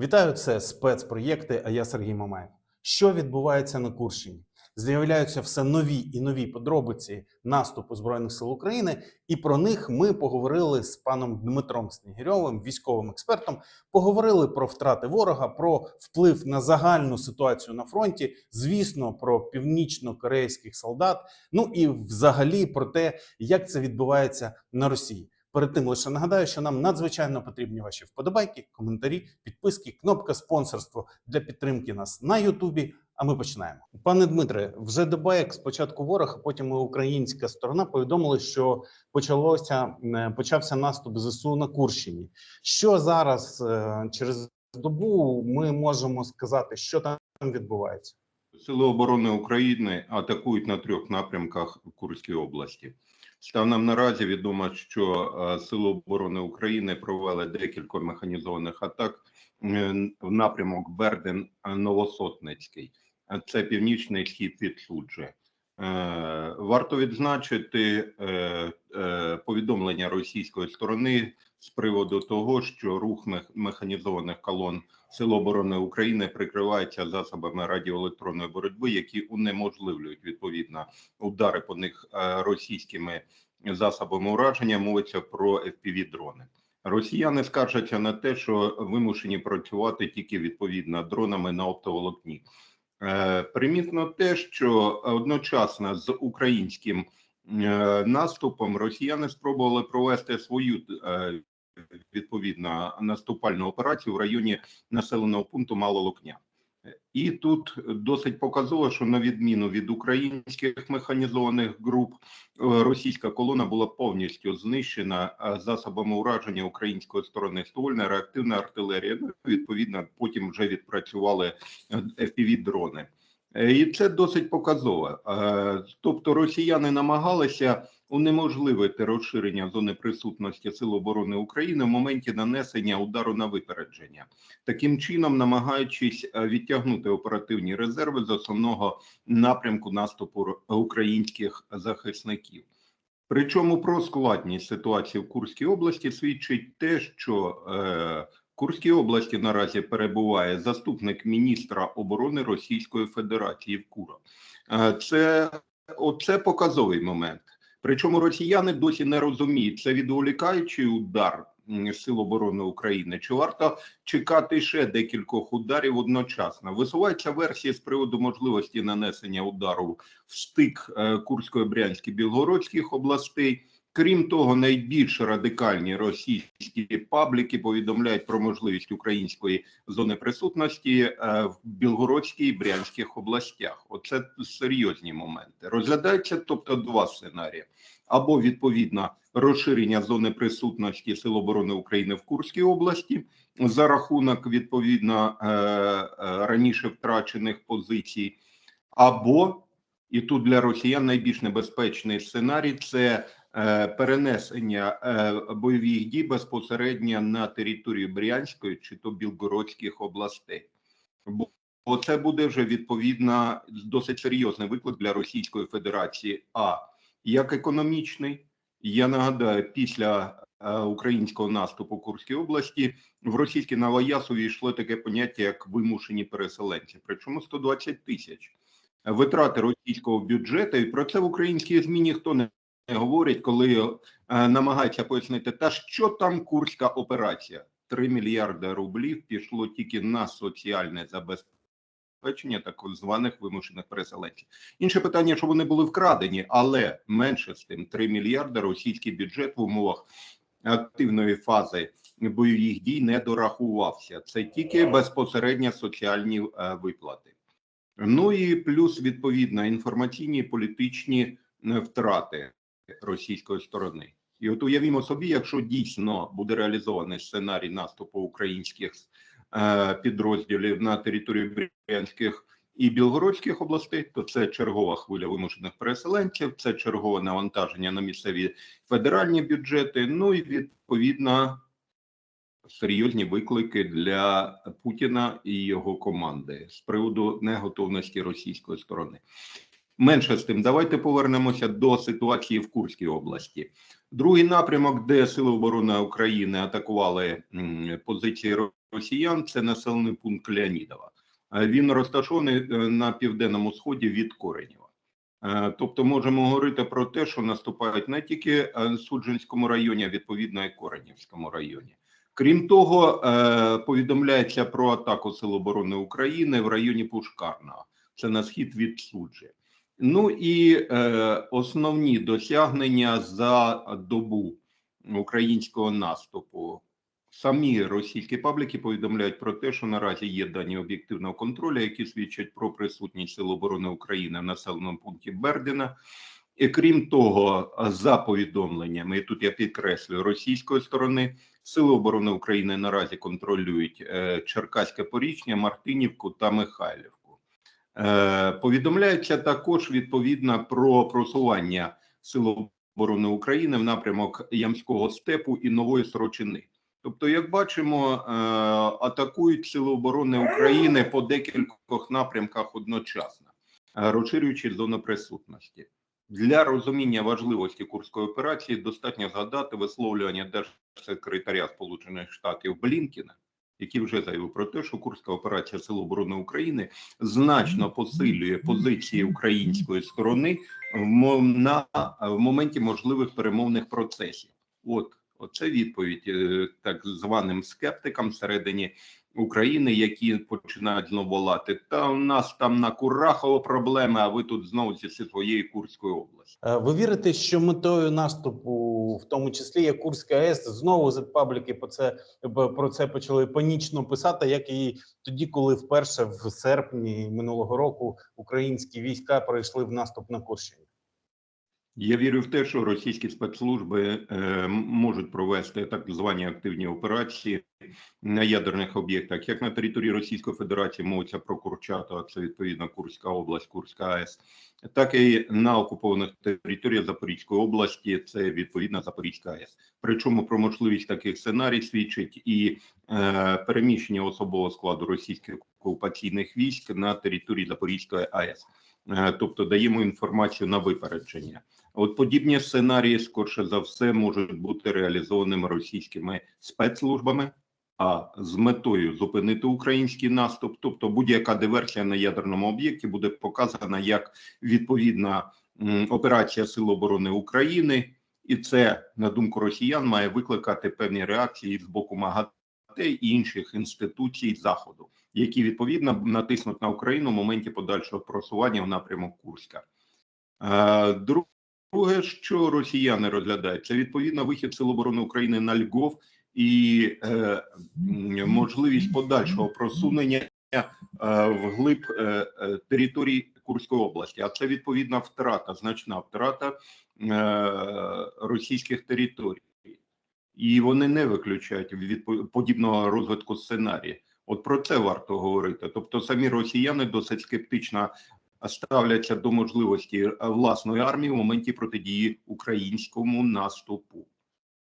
Вітаю, це спецпроєкти. А я Сергій Мамаєв. Що відбувається на Курщині? З'являються все нові і нові подробиці наступу збройних сил України, і про них ми поговорили з паном Дмитром Снігирьовим, військовим експертом. Поговорили про втрати ворога, про вплив на загальну ситуацію на фронті. Звісно, про північно-корейських солдат. Ну і взагалі про те, як це відбувається на Росії. Перед тим лише нагадаю, що нам надзвичайно потрібні ваші вподобайки, коментарі, підписки, кнопка спонсорство для підтримки нас на Ютубі. А ми починаємо. Пане Дмитре, вже доба, як спочатку ворог, а потім і українська сторона повідомили, що почалося е, почався наступ ЗСУ на Курщині. Що зараз е, через добу ми можемо сказати, що там відбувається? Сили оборони України атакують на трьох напрямках в Курській області. Станом наразі відомо, що е, Сили оборони України провели декілька механізованих атак в напрямок Берден Новосотницький. Це північний схід від Суджі. Е, Варто відзначити е, повідомлення російської сторони з приводу того, що рух механізованих колон Сил оборони України прикриваються засобами радіоелектронної боротьби, які унеможливлюють відповідно удари по них е, російськими засобами ураження. Мовиться про fpv дрони. Росіяни скаржаться на те, що вимушені працювати тільки відповідно дронами на оптоволокні. Е, Примітно те, що одночасно з українським е, наступом росіяни спробували провести свою відповідно наступальну операцію в районі населеного пункту Малолокня. І тут досить показово, що на відміну від українських механізованих груп, е, російська колона була повністю знищена е, засобами ураження української сторони ствольна реактивна артилерія. Ну відповідно, потім вже відпрацювали fpv дрони. Е, І це досить показово. Е, Тобто, росіяни намагалися унеможливити розширення зони присутності Сил оборони України в моменті нанесення удару на випередження, таким чином намагаючись е, відтягнути оперативні резерви з основного напрямку наступу українських захисників. Причому про складність ситуації в Курській області свідчить те, що е, Курській області наразі перебуває заступник міністра оборони Російської Федерації Вкура. Е, це оце показовий момент. Причому росіяни досі не розуміють, це відволікаючий удар Сил оборони України, чи варто чекати ще декількох ударів одночасно. Висувається версія з приводу можливості нанесення удару в стик е, Курської, Брянської, Білгородських областей. Крім того, найбільш радикальні російські пабліки повідомляють про можливість української зони присутності е, в Білгородській і Брянських областях. Оце серйозні моменти. Розглядаються, тобто, два сценарії: або відповідно розширення зони присутності Сил оборони України в Курській області за рахунок відповідно е, е, раніше втрачених позицій, або і тут для росіян найбільш небезпечний сценарій це перенесення е, бойових дій безпосередньо на територію Брянської чи то Білгородських областей. Бо це буде вже відповідно досить серйозний виклик для Російської Федерації. А як економічний, я нагадаю, після е, українського наступу в Курській області в російський Новояз увійшло таке поняття як вимушені переселенці, причому 120 тисяч витрати російського бюджету, і про це в українській змі ніхто не не говорить, коли е, намагається пояснити, та що там курська операція. 3 мільярди рублів пішло тільки на соціальне забезпечення так званих вимушених переселенців. Інше питання, що вони були вкрадені, але менше з тим 3 мільярди російський бюджет в умовах активної фази бойових дій не дорахувався. Це тільки безпосередньо соціальні е, виплати. Ну і плюс відповідно інформаційні політичні е, втрати російської сторони. І от уявімо собі, якщо дійсно буде реалізований сценарій наступу українських е, підрозділів на території Брянських і Білгородських областей, то це чергова хвиля вимушених переселенців, це чергове навантаження на місцеві федеральні бюджети. Ну і відповідно серйозні виклики для Путіна і його команди з приводу неготовності російської сторони. Менше з тим, давайте повернемося до ситуації в Курській області. Другий напрямок, де Сили оборони України атакували позиції росіян це населений пункт Леонідова. Е, Він розташований е, на південному сході від Коренєва. Е, Тобто можемо говорити про те, що наступають не тільки Суджинському районі, а відповідно і Коренівському районі. Крім того, повідомляється про атаку Сил оборони України в районі Пушкарного. Це на схід від Суджі. Ну і е, основні досягнення за добу українського наступу. Самі російські пабліки повідомляють про те, що наразі є дані об'єктивного контролю, які свідчать про присутність Сил оборони України в населеному пункті Бердіна. І крім того, за повідомленнями, і тут я підкреслюю російської сторони, Сили оборони України наразі контролюють е, Черкаське Порічня, Мартинівку та Михайлівку. Е, повідомляється також відповідно про просування Сил оборони України в напрямок Ямського степу і Нової Сорочини. Тобто, як бачимо, е, атакують Сили оборони України по декількох напрямках одночасно, е, розширюючи зону присутності. Для розуміння важливості курської операції достатньо згадати висловлювання держсекретаря Сполучених Штатів Блінкіна, який вже заявив про те, що Курська операція Сил оборони України значно посилює позиції української сторони в, на, в моменті можливих перемовних процесів. От оце відповідь е, так званим скептикам всередині України, які починають знову волати. Та у нас там на Курахово проблеми, а ви тут знову зі своєї Курської області. Е, Ви вірите, що метою наступу, в тому числі є Курська АЕС, знову зетпабліки по це про це почали панічно писати, як і тоді, коли вперше в серпні минулого року українські війська пройшли в наступ на Курщині. Я вірю в те, що російські спецслужби е, можуть провести так звані активні операції на ядерних об'єктах, як на території Російської Федерації мовиться про Курчатов, а це відповідно Курська область, Курська АЕС, так і на окупованих територіях Запорізької області, це відповідно Запорізька АЕС. Причому про можливість таких сценарій свідчить і е, переміщення особового складу російських окупаційних військ на території Запорізької АЕС. Е, Тобто даємо інформацію на випередження. От подібні сценарії, скорше за все, можуть бути реалізованими російськими спецслужбами, а з метою зупинити український наступ. Тобто, будь-яка диверсія на ядерному об'єкті буде показана як відповідна операція Сил оборони України, і це, на думку росіян, має викликати певні реакції з боку МАГАТЕ і інших інституцій заходу, які відповідно натиснуть на Україну в моменті подальшого просування в напрямок Курська. Е, друг- Друге, що росіяни розглядають, це відповідно вихід Сил оборони України на Львов і е, можливість подальшого просунення е, вглиб е, е, території Курської області. А це відповідна втрата, значна втрата е, російських територій, і вони не виключають відпо- подібного розвитку сценарія. От про це варто говорити. Тобто, самі росіяни досить скептично ставляться до можливості е, власної армії в моменті протидії українському наступу.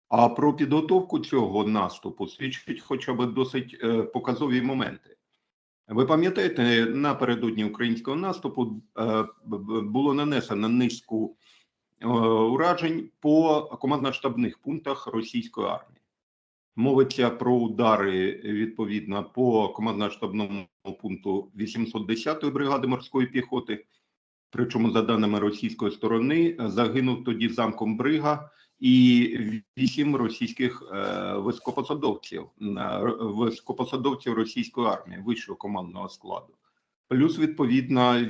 А про підготовку цього наступу свідчать хоча б досить е, показові моменти. Ви пам'ятаєте, напередодні українського наступу е, було нанесено низку уражень по командно-штабних пунктах російської армії. Мовиться про удари відповідно по командно-штабному пункту 810-ї бригади морської піхоти. Причому, за даними російської сторони, загинув тоді замком брига і вісім російських е, високопосадовців, е, високопосадовців російської армії, вищого командного складу, плюс відповідно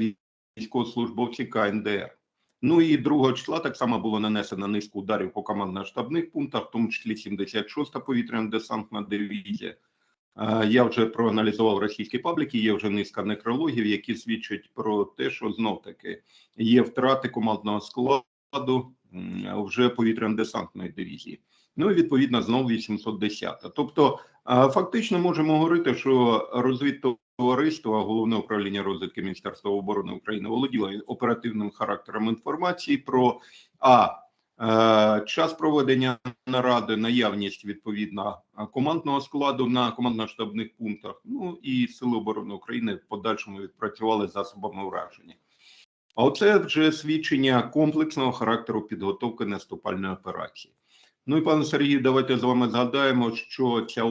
військовослужбовці КНДР. Ну і 2 числа так само було нанесено низку ударів по командно-штабних пунктах, в тому числі 76-та повітряно-десантна дивізія. Е, Я вже проаналізував російські пабліки. Є вже низка некрологів, які свідчать про те, що знов таки є втрати командного складу вже повітряно-десантної дивізії. Ну і відповідно знову 810. Тобто, е, фактично можемо говорити, що розвідтовариство, головне управління розвідки Міністерства оборони України володіло оперативним характером інформації про а е, час проведення наради, наявність відповідно командного складу на командно-штабних пунктах. Ну і сили оборони України в подальшому відпрацювали засобами ураження. А оце вже свідчення комплексного характеру підготовки наступальної операції. Ну і пане Сергію, давайте з вами згадаємо, що ця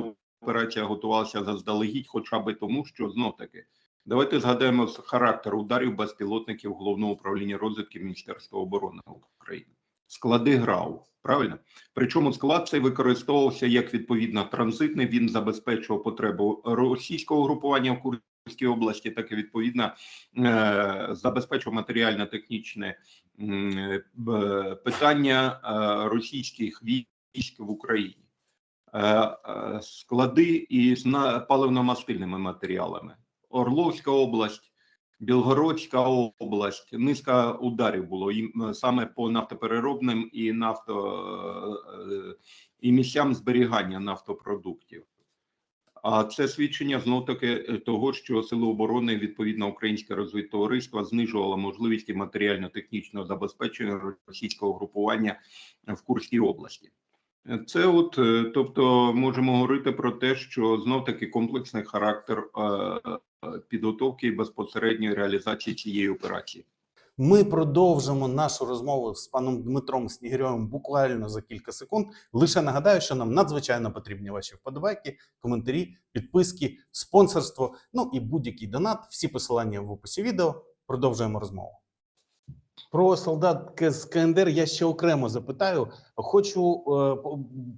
операція готувалася заздалегідь, хоча би тому, що знов таки. Давайте згадаємо характер ударів безпілотників головного управління розвідки Міністерства оборони України. Склади ГРАУ, правильно? Причому склад цей використовувався як відповідно транзитний. Він забезпечував потребу російського групування в Курській області, так і відповідно е, забезпечував матеріально-технічне е, питання е, російських військ в Україні. Е, е, Склади із паливно-мастильними матеріалами. Орловська область, Білгородська область, низка ударів було їм е, саме по нафтопереробним і нафто і місцям зберігання нафтопродуктів. А це свідчення знов таки того, що сили оборони відповідно українське розвідтовариство знижувало можливості матеріально-технічного забезпечення російського групування в Курській області. Це, от, е, тобто, можемо говорити про те, що знов таки комплексний характер е, підготовки і безпосередньої реалізації цієї операції. Ми продовжимо нашу розмову з паном Дмитром Снігирьовим буквально за кілька секунд. Лише нагадаю, що нам надзвичайно потрібні ваші вподобайки, коментарі, підписки, спонсорство, ну і будь-який донат. Всі посилання в описі відео. Продовжуємо розмову. Про солдат з КНДР я ще окремо запитаю. Хочу е,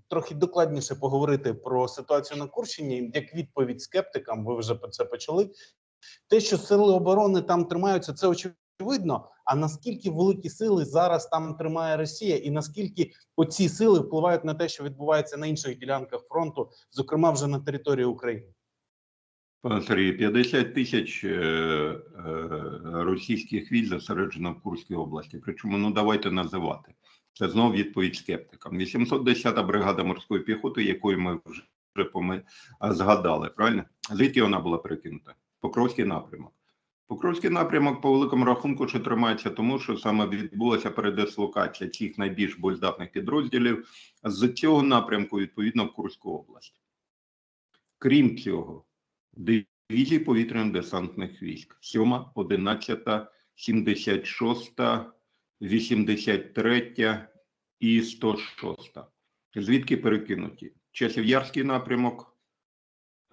трохи докладніше поговорити про ситуацію на Курщині. Як відповідь скептикам, ви вже про це почали. Те, що сили оборони там тримаються, це очевидно. А наскільки великі сили зараз там тримає Росія, і наскільки оці сили впливають на те, що відбувається на інших ділянках фронту, зокрема вже на території України? Пане Сергію, 50 тисяч е, е, російських військ зосереджено в Курській області. Причому, ну давайте називати. Це знову відповідь скептикам. 810-та бригада морської піхоти, якої ми вже згадали, правильно? Звідки вона була перекинута? Покровський напрямок. Покровський напрямок, по великому рахунку, що тримається тому, що саме відбулася передислокація цих найбільш боєздатних підрозділів з цього напрямку, відповідно, в Курську область. Крім цього, дивізії повітряно-десантних військ 7, 11, 76, 83 і 106. Звідки перекинуті? Часів'ярський напрямок,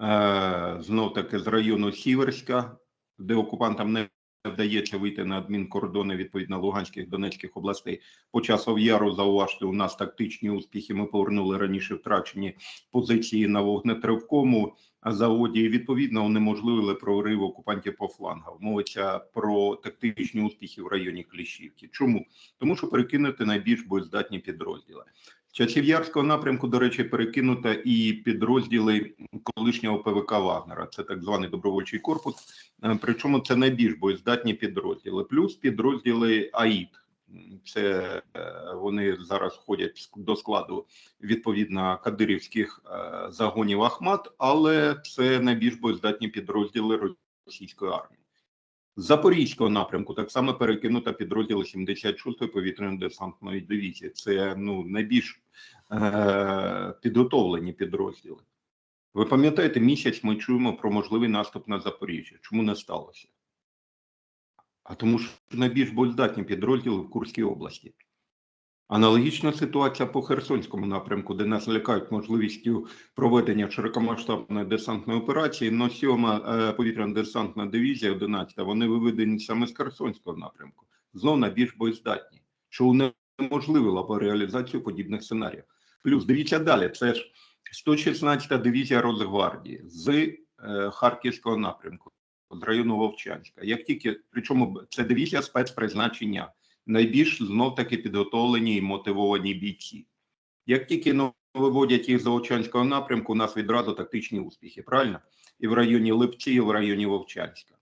е, знов таки з району Сіверська, де окупантам не вдається вийти на адмінкордони відповідно Луганських Донецьких областей. По часов яру зауважте, у нас тактичні успіхи. Ми повернули раніше втрачені позиції на вогнетривкому заводі. І відповідно унеможливили прорив окупантів по флангах. Мовиться про тактичні успіхи в районі Кліщівки. Чому? Тому що перекинути найбільш боєздатні підрозділи. Часів'ярського напрямку, до речі, перекинуто і підрозділи колишнього ПВК Вагнера. Це так званий добровольчий корпус. Е, Причому це найбільш боєздатні підрозділи, плюс підрозділи АІД. Це е, вони зараз входять до складу відповідно кадирівських е, загонів Ахмат, але це найбільш боєздатні підрозділи російської армії. Запорізького напрямку так само перекинуто підрозділ 76-ї повітряно-десантної дивізії. Це ну найбільш е, підготовлені підрозділи. Ви пам'ятаєте, місяць ми чуємо про можливий наступ на Запоріжжя. Чому не сталося? А тому що найбільш боєздатні підрозділи в Курській області. Аналогічна ситуація по Херсонському напрямку, де нас лякають можливістю проведення широкомасштабної десантної операції. Но сьома е, повітряно-десантна дивізія, 11 вони виведені саме з Херсонського напрямку. Знов найбільш боєздатні, що унеможливило по реалізацію подібних сценаріїв. Плюс дивіться далі. Це ж 116-та дивізія Росгвардії з е, Харківського напрямку, з району Вовчанська. Як тільки причому це дивізія спецпризначення найбільш знов таки підготовлені і мотивовані бійці. Як тільки ну, виводять їх з Вовчанського напрямку, у нас відразу тактичні успіхи, правильно? І в районі Липці, і в районі Вовчанська.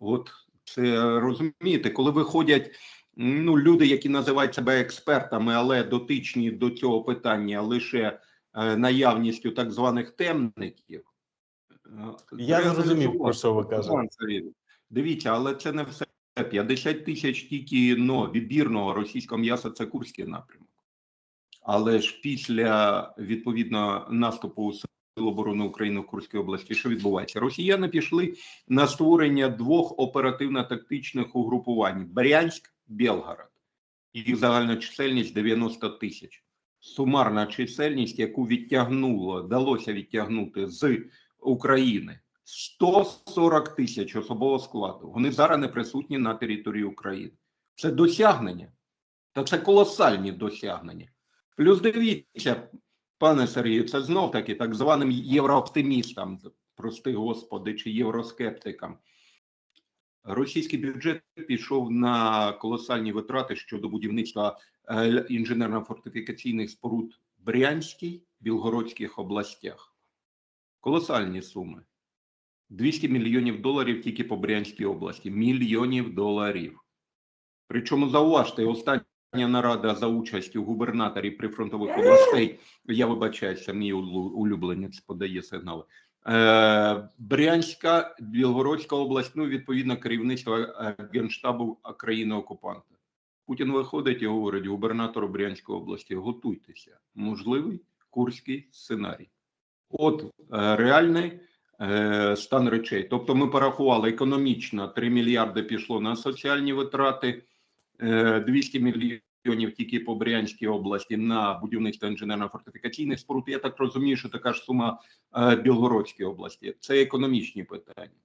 От це розумієте, коли виходять ну, люди, які називають себе експертами, але дотичні до цього питання лише е, наявністю так званих темників. е, Я зрозумів, про що ви кажете. Дивіться, але це не все. 50 тисяч тільки ну, відбірного російського м'яса це Курський напрямок. Але ж після відповідно наступу Сил оборони України в Курській області, що відбувається? Росіяни пішли на створення двох оперативно-тактичних угрупувань: Брянськ, Белгород. Їх загальна чисельність 90 тисяч. сумарна чисельність, яку відтягнуло, вдалося відтягнути з України 140 тисяч особового складу. Вони зараз не присутні на території України. Це досягнення. Та це колосальні досягнення. Плюс дивіться, пане Сергію, це знов таки так званим єврооптимістам, прости господи, чи євроскептикам. Російський бюджет пішов на колосальні витрати щодо будівництва е, інженерно-фортифікаційних споруд в Брянській, Білгородських областях. Колосальні суми. 200 мільйонів доларів тільки по Брянській області. Мільйонів доларів. Причому зауважте, остання нарада за участю губернаторів прифронтових областей. Я вибачаюся, мій улюбленець подає сигнали. Е, Брянська, Білгородська область, ну відповідно керівництво е, генштабу країни окупанта. Путін виходить і говорить губернатору Брянської області: готуйтеся, можливий курський сценарій. От е, реальний стан речей. Тобто, ми порахували економічно 3 мільярди пішло на соціальні витрати, е, 200 мільйонів тільки по Брянській області на будівництво інженерно-фортифікаційних споруд. Я так розумію, що така ж сума е, Білгородській області. Це економічні питання.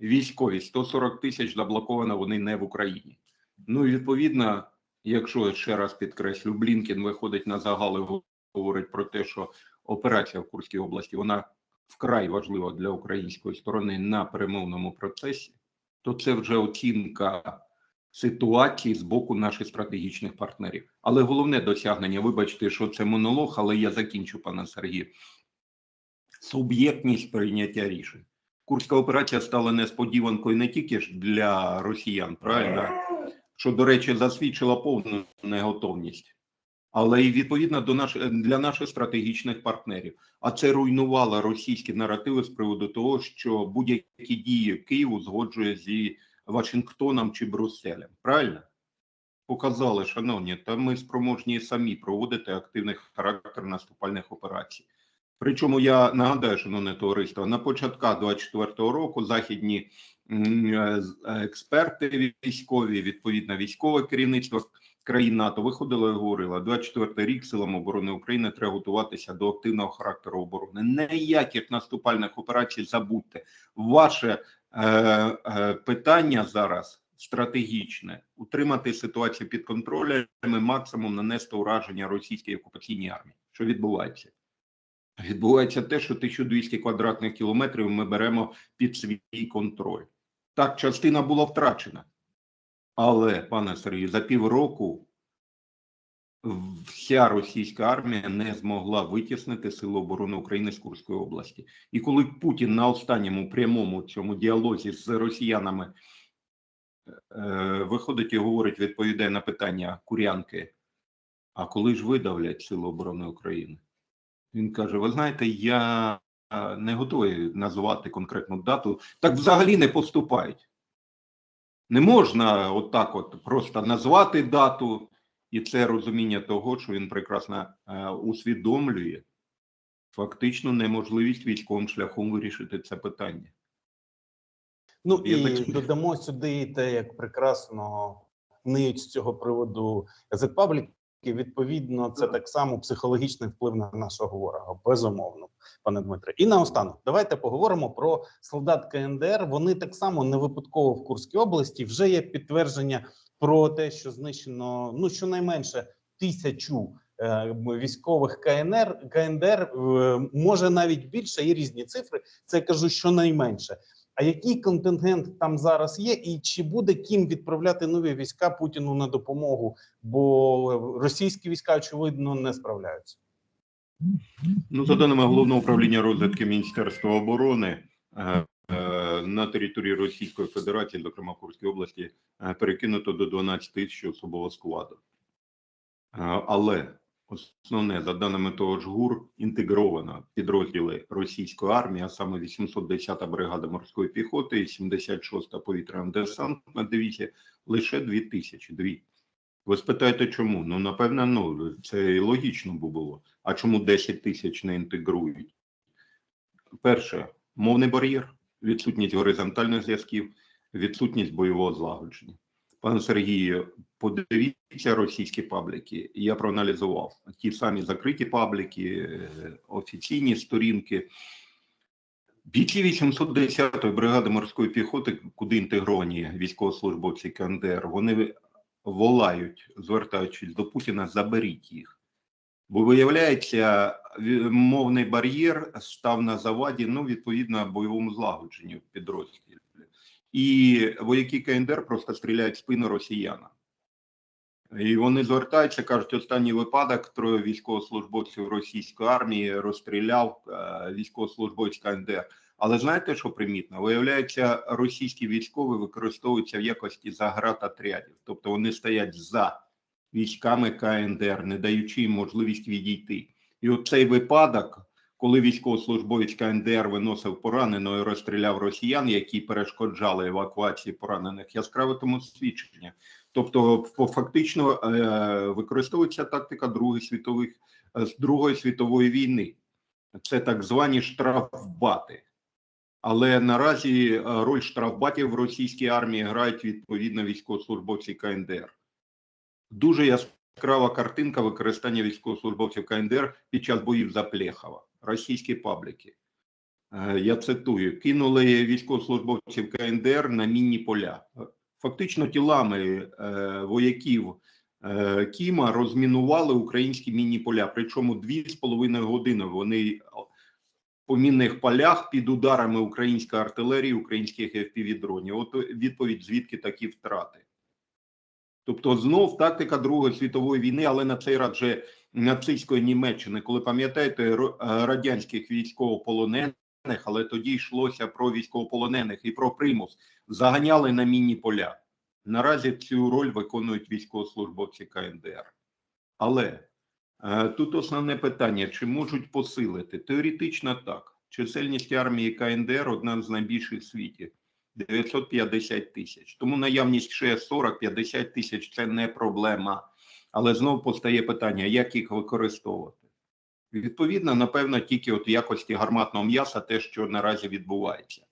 Військові 140 тисяч заблоковано вони не в Україні. Ну і відповідно, якщо ще раз підкреслю, Блінкен виходить на загал і говорить про те, що операція в Курській області вона вкрай важлива для української сторони на перемовному процесі, то це вже оцінка ситуації з боку наших стратегічних партнерів. Але головне досягнення, вибачте, що це монолог, але я закінчу, пане Сергію. Суб'єктність прийняття рішень. Курська операція стала несподіванкою не тільки ж для росіян, правильно, що, до речі, засвідчила повну неготовність, але й відповідно до наш, для наших стратегічних партнерів. А це руйнувало російські наративи з приводу того, що будь-які дії Києву згоджує зі Вашингтоном чи Брюсселем. Правильно? Показали, шановні, та ми спроможні самі проводити активний характер наступальних операцій. Причому я нагадаю, шановне товариство, на початках 24-го року західні е, е, експерти військові, відповідно військове керівництво країн НАТО виходило і говорило, 24 рік силам оборони України треба готуватися до активного характеру оборони. Ніяких наступальних операцій забудьте. Ваше е, е, питання зараз стратегічне: утримати ситуацію під контролем, максимум нанести ураження російській окупаційній армії. Що відбувається? Відбувається те, що 1200 квадратних кілометрів ми беремо під свій контроль. Так, частина була втрачена. Але, пане Сергію, за півроку вся російська армія не змогла витіснити Сили оборони України з Курської області. І коли Путін на останньому прямому цьому діалозі з росіянами е, виходить і говорить, відповідає на питання курянки: а коли ж видавлять Сили оборони України? Він каже: Ви знаєте, я не готовий назвати конкретну дату. Так взагалі не поступають. Не можна отак, от просто назвати дату, і це розуміння того, що він прекрасно е, усвідомлює фактично неможливість військовим шляхом вирішити це питання. Ну Я і так- додамо сюди те, як прекрасно ниють з цього приводу язик пабліки. Відповідно, це так само психологічний вплив на нашого ворога. Безумовно, пане Дмитре. І наостанок, давайте поговоримо про солдат КНДР. Вони так само не випадково в Курській області. Вже є підтвердження про те, що знищено ну щонайменше тисячу е, військових КНР КНДР. е, може навіть більше є різні цифри. Це я кажу щонайменше. А який контингент там зараз є, і чи буде ким відправляти нові війська Путіну на допомогу? Бо російські війська очевидно не справляються. Ну, за даними головного управління розвідки Міністерства оборони, е, е, на території Російської Федерації, зокрема Курській області, е, перекинуто до 12 тисяч особового складу. Але основне, за даними того ж ГУР, інтегровано підрозділи російської армії, а саме 810-та бригада морської піхоти і 76-та повітряна десантна дивізія, лише 2 тисячі. Дві. Ви спитаєте, чому? Ну, напевно, ну, це і логічно було. А чому 10 тисяч не інтегрують? Перше, мовний бар'єр, відсутність горизонтальних зв'язків, відсутність бойового злагодження. Пане Сергію, подивіться російські пабліки. Я проаналізував ті самі закриті пабліки, е, офіційні сторінки. Бійці 810-ї бригади морської піхоти, куди інтегровані військовослужбовці КНДР, вони волають, звертаючись до Путіна, заберіть їх. Бо виявляється, мовний бар'єр став на заваді, ну, відповідно, бойовому злагодженню підрозділів. І вояки КНДР просто стріляють в спину росіянам. І вони звертаються, кажуть, останній випадок троє військовослужбовців російської армії розстріляв е, військовослужбовець КНДР. Але знаєте, що примітно? Виявляється, російські військові використовуються в якості заградотрядів, тобто вони стоять за військами КНДР, не даючи їм можливість відійти. І от цей випадок, коли військовослужбовець КНДР виносив пораненого і розстріляв росіян, які перешкоджали евакуації поранених, яскраве тому свідчення. Тобто, фактично е, використовується тактика Другої світових е, Другої світової війни. Це так звані штрафбати. Але наразі е, роль штрафбатів в російській армії грають відповідно військовослужбовці КНДР. Дуже яскрава картинка використання військовослужбовців КНДР під час боїв за Плєхова. Російські пабліки. Е, Я цитую: кинули військовослужбовців КНДР на мінні поля. Фактично, тілами е, вояків е, Кіма розмінували українські мінні поля. Причому дві з половиною години вони по мінних полях під ударами української артилерії, українських FPV-дронів. От відповідь, звідки такі втрати. Тобто, знов тактика Другої світової війни, але на цей раз вже нацистської Німеччини, коли пам'ятаєте е, радянських військовополонених, але тоді йшлося про військовополонених і про примус, заганяли на мінні поля. Наразі цю роль виконують військовослужбовці КНДР. Але е, тут основне питання: чи можуть посилити? Теоретично так. Чисельність армії КНДР одна з найбільших в світі 950 тисяч. Тому наявність ще 40-50 тисяч це не проблема. Але знову постає питання, як їх використовувати. Відповідно, напевно, тільки от якості гарматного м'яса, те, що наразі відбувається,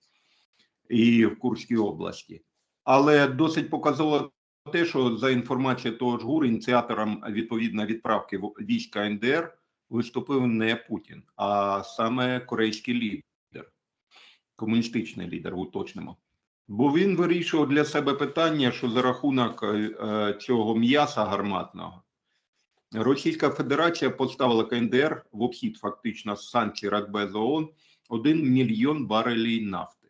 і в Курській області. Але досить показово те, що за інформацією того ж ГУР, ініціатором відповідно відправки в- військ КНДР виступив не Путін, а саме корейський лідер, комуністичний лідер, уточнимо. Бо він вирішував для себе питання, що за рахунок е, цього м'яса гарматного Російська Федерація поставила КНДР в обхід фактично санкцій Радбезу ООН 1 мільйон барелей нафти.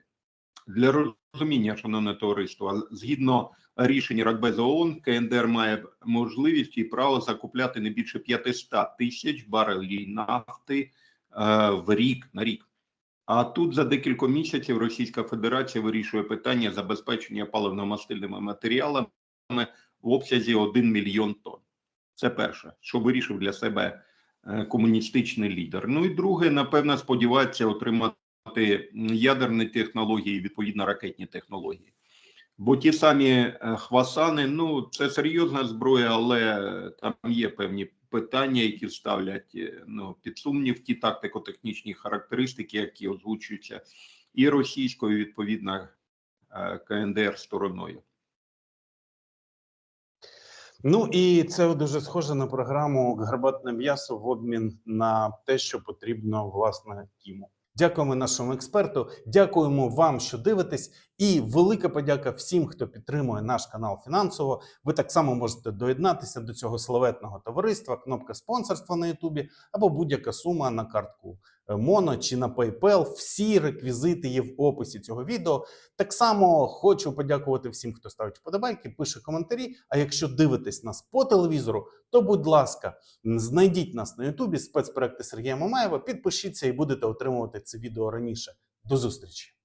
Для розуміння, шановне товариство, згідно рішень Радбезу ООН, КНДР має можливість і право закупляти не більше 500 тисяч барелей нафти е, в рік на рік. А тут за декілька місяців Російська Федерація вирішує питання забезпечення паливно-мастильними матеріалами в обсязі 1 мільйон тонн. Це перше, що вирішив для себе е, комуністичний лідер. Ну і друге, напевно, сподівається отримати ядерні технології, відповідно ракетні технології. Бо ті самі е, хвасани, ну це серйозна зброя, але там є певні питання, які ставлять е, ну, під сумнів ті тактико-технічні характеристики, які озвучуються і російською, відповідно, е, КНДР стороною. Ну і це дуже схоже на програму гарбатне м'ясо в обмін на те, що потрібно власне Кіму. Дякуємо нашому експерту. Дякуємо вам, що дивитесь, і велика подяка всім, хто підтримує наш канал фінансово. Ви так само можете доєднатися до цього славетного товариства. Кнопка спонсорства на Ютубі або будь-яка сума на картку Моно чи на PayPal. Всі реквізити є в описі цього відео. Так само хочу подякувати всім, хто ставить вподобайки, пише коментарі. А якщо дивитесь нас по телевізору, то будь ласка, знайдіть нас на Ютубі, спецпроекти Сергія Мамаєва, підпишіться і будете отримувати це відео раніше. До зустрічі!